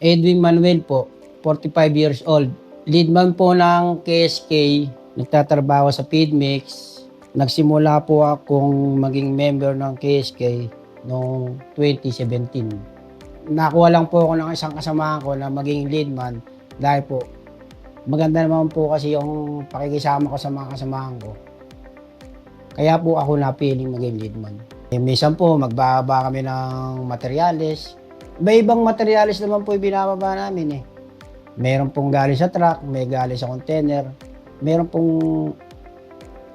Edwin Manuel po, 45 years old. Leadman po ng KSK, nagtatrabaho sa Feedmix. Nagsimula po akong maging member ng KSK noong 2017. Nakuha lang po ako ng isang kasamahan ko na maging leadman dahil po maganda naman po kasi yung pakikisama ko sa mga kasamahan ko. Kaya po ako napiling maging leadman. Eh, minsan po magbababa kami ng materyales. May ibang materyales naman po yung binababa namin eh. Meron pong galing sa truck, may galing sa container. Meron pong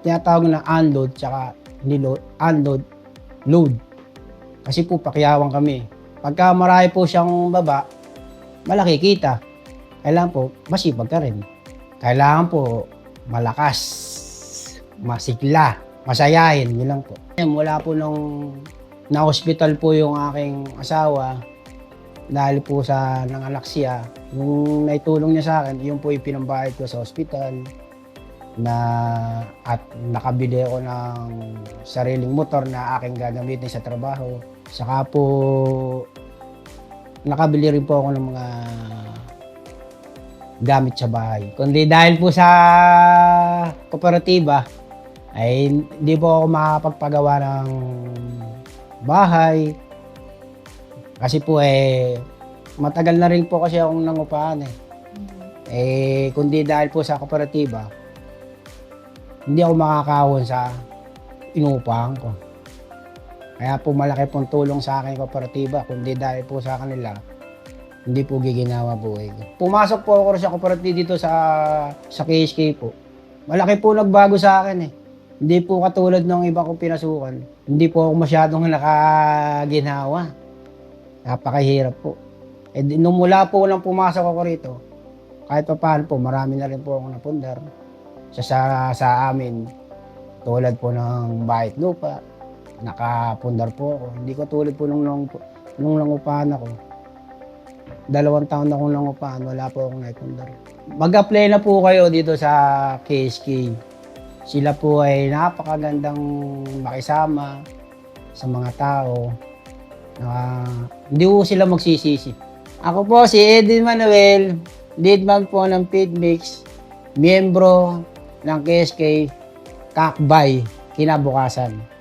tinatawag na unload tsaka niload, unload, load. Kasi po pakyawan kami. Pagka marami po siyang baba, malaki kita. Kailangan po, masipag ka rin. Kailangan po, malakas, masigla, masayahin, yun lang po. Mula po nung na-hospital po yung aking asawa, dahil po sa nanganak siya, yung naitulong niya sa akin, yun po yung pinambayad ko sa hospital na at nakabili ako ng sariling motor na aking gagamitin sa trabaho. Saka po nakabili rin po ako ng mga gamit sa bahay. Kundi dahil po sa kooperatiba, ay hindi po ako makapagpagawa ng bahay. Kasi po eh, matagal na rin po kasi akong nangupahan eh. Eh, kundi dahil po sa kooperatiba, hindi ako makakahon sa inuupahan ko. Kaya po malaki pong tulong sa akin kooperatiba, kundi dahil po sa kanila, hindi po giginawa buhay ko. Pumasok po ako sa kooperatiba dito sa sa KSK po. Malaki po nagbago sa akin eh. Hindi po katulad ng iba kong pinasukan. Hindi po ako masyadong nakaginawa. Napakahirap po. Eh, nung mula po nang pumasok ako rito, kahit pa paano po, marami na rin po ako napundar sa, sa, sa amin. Tulad po ng bahay at lupa, nakapundar po ako. Hindi ko tulad po nung, nung, nung nangupahan ako. Dalawang taon na akong nangupahan, wala po akong naipundar. Mag-apply na po kayo dito sa KSK. Sila po ay napakagandang makisama sa mga tao. Na hindi po sila magsisisi. Ako po si Edwin Manuel, leadman po ng Feedmix, miyembro ng KSK Kakbay kinabukasan.